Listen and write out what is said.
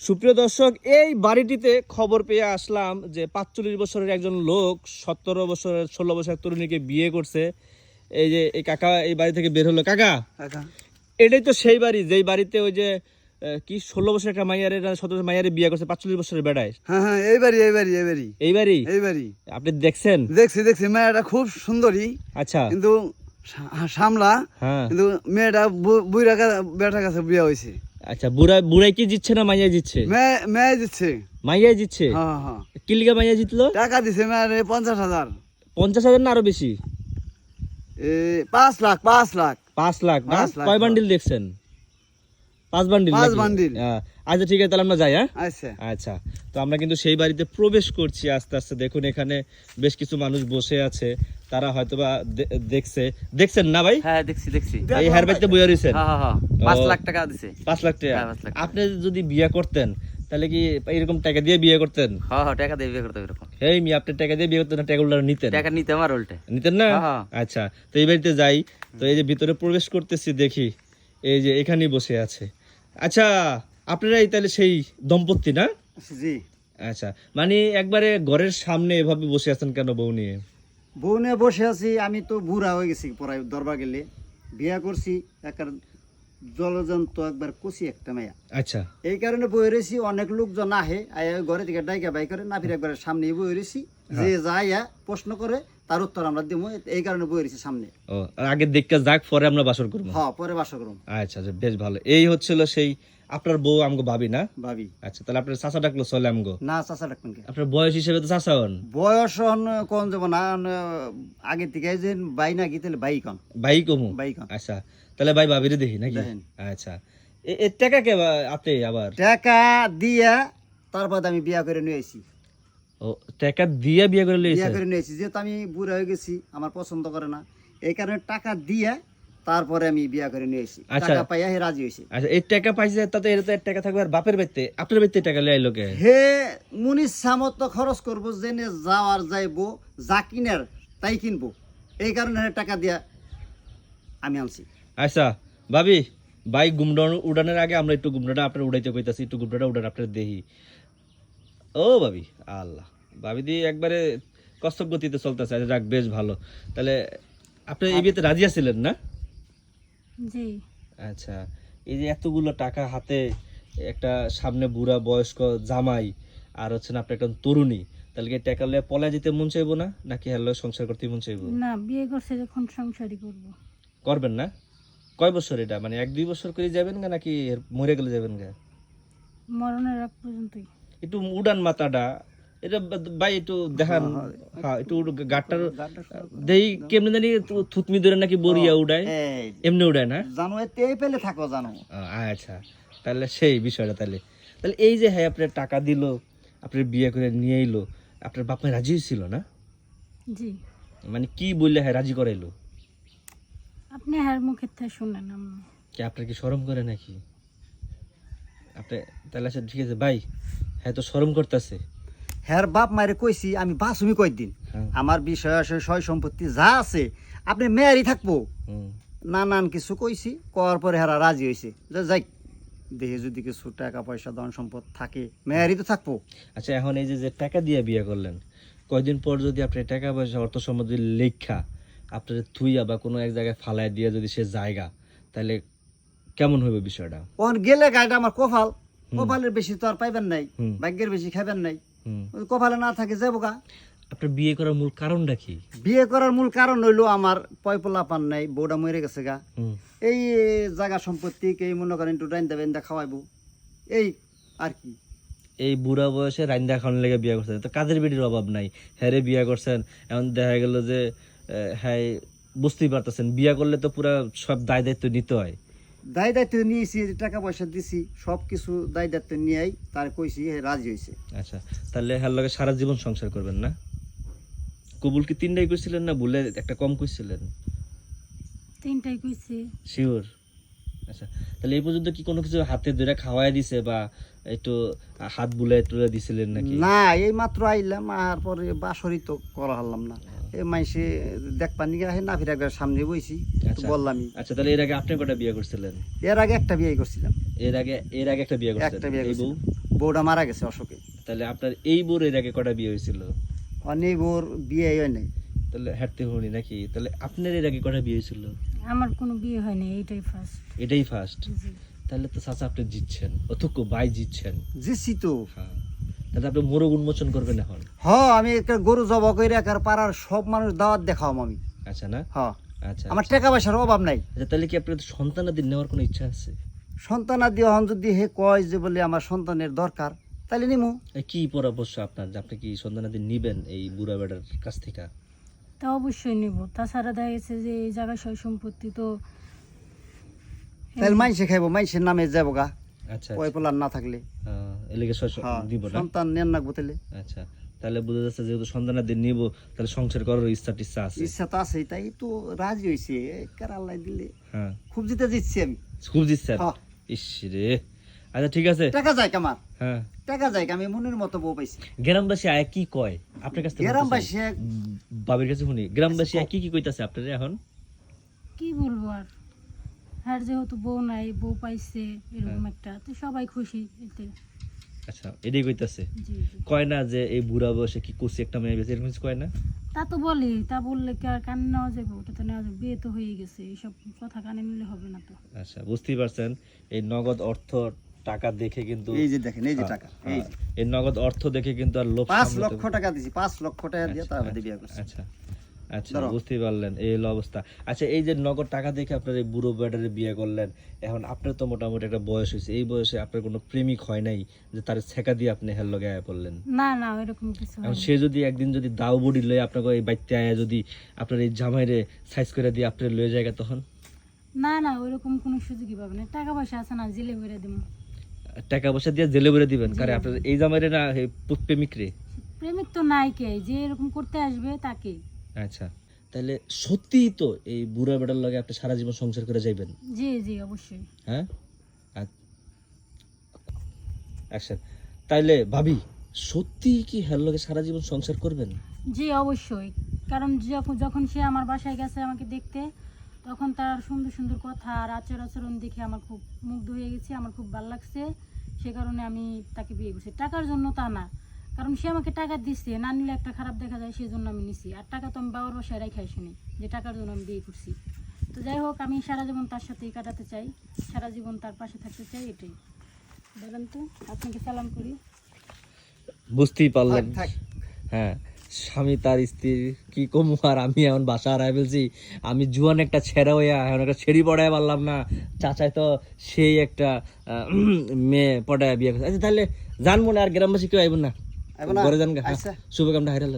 সুপ্রিয় দর্শক এই বাড়িটিতে খবর পেয়ে আসলাম যে পাঁচচল্লিশ বছরের একজন লোক সতেরো বছরের ষোলো বছরের তরুণীকে বিয়ে করছে। এই যে এই কাকা এই বাড়ি থেকে বের হলো। কাকা এটাই তো সেই বাড়ি যেই বাড়িতে ওই যে কি ষোলো বছরের একটা মাইয়ারে সতেরো মাইয়ারে বিয়ে করছে পাঁচচল্লিশ বছরের বেড়ায়। হ্যাঁ হ্যাঁ এই বাড়ি এই বাড়ি এই বাড়ি। এই বাড়ি? এই বাড়ি। আপনি দেখছেন? দেখছি দেখছি মেয়েটা খুব সুন্দরী। আচ্ছা। কিন্তু সামলা হ্যাঁ। কিন্তু মেয়েটা বুইরা বেটার কাছে বিয়ে হয়েছে। আচ্ছা বুড়া বুড়াই কি জিতছে না মাইয়া জিতছে? মেয়ে জিতছে। মাইয়া জিতছে? হ্যাঁ হ্যাঁ কিলিকা মাইয়া জিতলো? টাকা দিছে মানে পঞ্চাশ হাজার। পঞ্চাশ হাজার না আরও বেশি? এ, পাঁচ লাখ পাঁচ লাখ। পাঁচ লাখ কয় হ্যাঁ। বান্ডিল দেখছেন? পাঁচ বান্ডিল পাঁচ বান্ডিল। হ্যাঁ। আচ্ছা ঠিক আছে তাহলে আমরা যাই হ্যাঁ? আচ্ছা। আচ্ছা তো আমরা কিন্তু সেই বাড়িতে প্রবেশ করছি আস্তে আস্তে। দেখুন এখানে বেশ কিছু মানুষ বসে আছে। তারা হয়তো বা দেখছে। দেখছেন না ভাই? হ্যাঁ দেখছি দেখছি। এই হেয়ার বাড়িতে বইয়া রয়েছেন হ্যাঁ হ্যাঁ হ্যাঁ। পাঁচ লাখ টাকা দিছে। পাঁচ লাখ টাকা? পাঁচ লাখ টাকা। আপনি যদি বিয়ে করতেন তাহলে কি এরকম টাকা দিয়ে বিয়ে করতেন? হ্যাঁ হ্যাঁ টাকা দিয়ে বিয়ে করতে এরকম। এই মি আপনি টাকা দিয়ে বিয়ে করতেন না টাকা উল্টা নিতেন। টাকা নিতে আমার উল্টে। নিতেন না। আচ্ছা তো এই বাড়িতে যাই। তো এই যে ভিতরে প্রবেশ করতেছি দেখি। এই যে এখানেই বসে আছে। আচ্ছা আপনারাই তাহলে সেই দম্পতি না? জি। আচ্ছা মানে একবারে ঘরের সামনে এভাবে বসে আছেন কেন বউ নিয়ে? বউ নিয়ে বসে আছি আমি তো বুড়া হয়ে গেছি পড়ায় দরবার গেলে। বিয়া করছি একবার জলজন্ত একবার কুচি একটা মেয়া আচ্ছা। এই কারণে বই রয়েছি অনেক লোকজন আহে ঘরে থেকে ডাইকা বাই করে নাফির একবার সামনে বই রয়েছি। যে যাইয়া প্রশ্ন করে তার উত্তর আমরা দিব এই কারণে বই রয়েছি সামনে। ও আর আগে দেখতে যাক পরে আমরা বাসর করব। হ পরে বাসা করুম আচ্ছা আচ্ছা বেশ ভালো। এই হচ্ছিল সেই আপনার বউ আমগো ভাবি না? ভাবি। আচ্ছা তাহলে আপনার চাচা ডাকলো চলে আমগো? না চাচা ডাকবেন কে? আপনার বয়স হিসেবে তো চাচা হন? বয়স হন কোন যাব না আগে থেকে যে বাই না গিয়ে তাহলে বাই কন। ভাই কমু? বাই কন। আচ্ছা তাহলে ভাই ভাবিরে দেখি নাকি। আচ্ছা এ- টাকা কে আপনি আবার? টাকা দিয়া তারপর আমি বিয়া করে নিয়ে আসি ও টাকা দিয়ে বিয়া করে বিয়া লিয়েছে করে নিয়েছি যেহেতু আমি বুড়া হয়ে গেছি আমার পছন্দ করে না এই কারণে টাকা দিয়ে তারপরে আমি বিয়া করে নিয়ে এসেছি আচ্ছা। টাকা পাইয়া হে রাজি হয়েছে আচ্ছা এই টাকা পাইছে তাতে এর তো টাকা থাকবে আর বাপের বাড়িতে আপনার বাড়িতে টাকা লিয়ে আইলো কে? হে মুনির সামর্থ্য খরচ করব জেনে যাওয়ার যাইবো যা কিনার তাই কিনবো। এই কারণে টাকা দিয়া আমি আনছি। আচ্ছা ভাবি বাইক গুমডন উড়ানোর আগে আমরা একটু গুমডাটা আপনার উড়াইতে কইতাছি একটু গুমডাটা উড়ান আপনার দেহি। ও ভাবি আল্লাহ ভাবি দি একবারে কষ্ট গতিতে চলতেছে আচ্ছা যাক বেশ ভালো। তাহলে আপনি এই বিয়েতে রাজি আছিলেন না? জি। আচ্ছা এই যে এতগুলো টাকা হাতে একটা সামনে বুড়া বয়স্ক জামাই আর হচ্ছে না আপনার একটা তরুণী তাহলে কি টাকা লিয়ে পলায় যেতে মন চাইব না? নাকি হ্যালো সংসার করতে মন চাইব? না বিয়ে করছে যখন সংসারই করব। করবেন না? কয় বছর এটা? মানে এক দুই বছর করে যাবেন গা নাকি মরে গেলে যাবেন গা? মরণের আগ পর্যন্তই। একটু উড়ান মাথাটা এটা ভাই একটু দেখান। হ্যাঁ একটু উড়- দেই কেমনে জানি থুতমি ধরে নাকি বরিয়া উড়ায়। এমনি উড়ায় না? জানো এতে পেলে থাকো জানো। আচ্ছা। তাহলে সেই বিষয়টা তাহলে। তাহলে এই যে হ্যাঁ আপনার টাকা দিল আপনার বিয়ে করে নিয়ে এলো আপনার বাপ মা রাজি ছিল না? জি। মানে কি বললে হ্যাঁ রাজি করাইলো? আপনি হার মুখের থেকে শুনেন আমি কি আপনার কি শরম করে নাকি? আপনি তাহলে আচ্ছা ঠিক আছে ভাই হ্যাঁ তো শরম করতেছে। হ্যার বাপ মায়ের কইছি আমি বাসুমি কয়দিন। হ্যাঁ। আমার বিষয় সয় সম্পত্তি যা আছে আপনি মেয়ারি থাকব। নানান কিছু কইছি কওয়ার পরে হেরা রাজি হয়েছে যে যাই দেহে যদি কিছু টাকা পয়সা ধন সম্পদ থাকে মেয়ারি তো থাকব। আচ্ছা এখন এই যে টাকা দিয়ে বিয়ে করলেন কয়দিন পর যদি আপনি টাকা পয়সা অর্থ সম্বন্ধে লেখা আপনার থুইয়া বা কোনো এক জায়গায় ফালায় দিয়ে যদি সে জায়গা তাহলে কেমন হবে বিষয়টা? ওখান গেলে গাড়িটা আমার কপাল। কপালের বেশি তো আর পাইবেন নাই ভাগ্যের বেশি খাবেন নাই। কপালে না থাকে যাব গা। আপনার বিয়ে করার মূল কারণটা কি? বিয়ে করার মূল কারণ হইল আমার পয়পলা পান নাই বউটা মরে গেছে গা। এই জায়গা সম্পত্তি এই মনে করেন একটু রাইন্দা বেন্দা খাওয়াইবো। এই আর কি। এই বুড়া বয়সে রান্দা খাওয়ানোর লেগে বিয়ে করছেন তো কাজের বেটির অভাব নাই। হ্যারে বিয়ে করছেন। এখন দেখা গেল যে হ্যাঁ বুঝতেই পারতেছেন। বিয়ে করলে তো পুরা সব দায় দায়িত্ব নিতে হয়। দায় দায়িত্ব নিয়েছি টাকা পয়সা দিছি সব কিছু দায় দায়িত্ব নিয়েই তার কইছি হে রাজি হয়েছে আচ্ছা তাহলে হ্যার লগে সারা জীবন সংসার করবেন না? কবুল কি তিনটাই করছিলেন না ভুলে একটা কম করছিলেন তিনটাই কইছি। শিওর আচ্ছা তাহলে এই পর্যন্ত কি কোনো কিছু হাতে ধরে খাওয়াই দিছে বা একটু হাত বুলাই তুলে দিছিলেন নাকি? না এই মাত্র আইলাম আর পরে বাসরই তো করা হলাম না। মাইসে দেখবার নিয়ে আহে না ফিরে একবার সামনে বইছি আচ্ছা। বললামই আচ্ছা তাহলে এর আগে আপনি কটা বিয়ে করছিলেন? এর আগে একটা বিয়ে করছিলাম। এর আগে এর আগে একটা বিয়ে করছিলেন? একটা বিয়ে এই বউ? বউটা মারা গেছে অশোকে তাহলে আপনার এই বোর এর আগে কটা বিয়ে হয়েছিল? অনেক বউর বিয়ে হয় নাই। তাহলে হাঁটতে হনি নাকি? তাহলে আপনার এর আগে কটা বিয়ে হয়েছিল? আমার কোনো বিয়ে হয়নি এইটাই ফার্স্ট এটাই ফার্স্ট তাহলে তো চাচা আপনি জিতছেন অতক্য বাই জিতছেন। জিসি তো। হ্যাঁ। তাহলে আপনি মোরগ উন্মোচন করবেন এখন? হ আমি একটা গরু জব করে একার পাড়ার সব মানুষ দাওয়াত দেখাও আমি। আচ্ছা না? হ আচ্ছা আমার টাকা পয়সার অভাব নাই। আচ্ছা তাহলে কি আপনার সন্তানাদের নেওয়ার কোনো ইচ্ছা আছে? সন্তানাদি হন যদি হে কয় যে বলে আমার সন্তানের দরকার তাহলে নিমু। এ, কি পরামর্শ আপনার আপনি কি সন্তানাদের নিবেন এই বুড়া বেড়ার কাছ থেকে? তা অবশ্যই নিব। তাছাড়া দেখা গেছে যে এই জায়গায় সয় সম্পত্তি তো তাহলে মাইসে খাইবো মাইসের নামে যাব গা। আচ্ছা পোলার না থাকলে। এলাকা হ্যাঁ, দিব না? সন্তান নেন না তাহলে আচ্ছা তাহলে বোঝা যাচ্ছে যেহেতু সন্তানাদের নিব তাহলে সংসার করার ইচ্ছা টিচ্ছা আছে। ইচ্ছা তো আছে তাই তো রাজি হয়েছে কেরাল্লাই দিলে হ্যাঁ। খুব জিতে আমি। খুব হ্যাঁ। ইস রে। আচ্ছা ঠিক আছে। টাকা যায় কামার। হ্যাঁ। টাকা যায় আমি মনের মতো বউ পাইছি। গ্রামবাসী আয় কি কয়? আপনার কাছে গ্রামবাসী বাবির কাছে শুনি। গ্রামবাসী আয় কি কি কইতাছে আপনার এখন? কি বলব আর? হ্যাঁ যেহেতু বউ নাই বউ পাইছে এরকম একটা। তো সবাই খুশি এতে। আচ্ছা এটাই কইতাছে। কয় না যে এই বুড়া বয়সে কি কুচি একটা মেয়ে বেশি এরকম কয় না? তা তো বলি তা বললে কি আর কানে নেওয়া যাবে ওটা তো নেওয়া যাবে বিয়ে তো হয়ে গেছে এইসব কথা কানে নিলে হবে না তো। আচ্ছা বুঝতেই পারছেন এই নগদ অর্থ টাকা দেখে কিন্তু এই যে দেখেন এই যে টাকা এই হ্যাঁ, নগদ অর্থ দেখে কিন্তু আর লোভ পাঁচ লক্ষ টাকা দিছি পাঁচ লক্ষ টাকা দিয়ে আচ্ছা, তারপরে বিয়ে করছি। আচ্ছা আচ্ছা ধরো। বুঝতেই পারলেন এই হলো অবস্থা। আচ্ছা এই যে নগদ টাকা দেখে আপনার এই বুড়ো বেডারে বিয়ে করলেন এখন আপনার তো মোটামুটি একটা বয়স হয়েছে এই বয়সে আপনার কোনো প্রেমিক হয় নাই যে তার ছেকা দিয়ে আপনি হেল লগে আয়া পড়লেন না না ওইরকম কিছু সে যদি একদিন যদি দাও বুড়ি লয়ে আপনাকে এই বাইতে আয়া যদি আপনার এই জামাইরে সাইজ করে দিয়ে আপনার লয়ে যায় তখন? না না ওইরকম কোনো সুযোগই পাবে না। টাকা পয়সা আছে না জেলে বেড়ে দিব। টাকা পয়সা দিয়ে জেলে বেড়ে দিবেন? কারণ আপনার এই জামাইরে না প্রেমিক রে? প্রেমিক তো নাই কে যে এরকম করতে আসবে তাকে। আচ্ছা। তাহলে সত্যিই তো এই বুড়া বেটার লগে আপনি সারা জীবন সংসার করে যাইবেন? জি জি অবশ্যই। হ্যাঁ? আচ্ছা। তাইলে ভাবি সত্যি কি হ্যার লগে সারা জীবন সংসার করবেন? জি অবশ্যই। কারণ যখন যখন সে আমার বাসায় গেছে আমাকে দেখতে তখন তার সুন্দর সুন্দর কথা আর আচার আচরণ দেখে আমার খুব মুগ্ধ হয়ে গেছি আমার খুব ভালো লাগছে। সে কারণে আমি তাকে বিয়ে করছি। টাকার জন্য তা না। কারণ সে আমাকে টাকা দিচ্ছে না নিলে একটা খারাপ দেখা যায় সেই জন্য আমি নিছি। আর টাকা তো আমি বাবার বাসায় রেখে আসিনি যে টাকার জন্য আমি বিয়ে করছি। তো যাই হোক আমি সারা জীবন তার সাথেই কাটাতে চাই সারা জীবন তার পাশে থাকতে চাই এটাই। বলেন তো আপনাকে সালাম করি। বুঝতেই থাক। হ্যাঁ স্বামী তার স্ত্রীর কি কমু আর আমি এখন বাসা হারাই ফেলছি। আমি জুয়ান একটা ছেড়া হইয়া এখন একটা ছেড়ি পড়ায় পারলাম না। চাচাই তো সেই একটা মেয়ে পড়ায় বিয়ে করছে। আচ্ছা তাহলে জানব না আর গ্রামবাসী কেউ আইব না? আইবো না? ঘরে যান গা, হ্যাঁ। শুভকামনা হাইরাল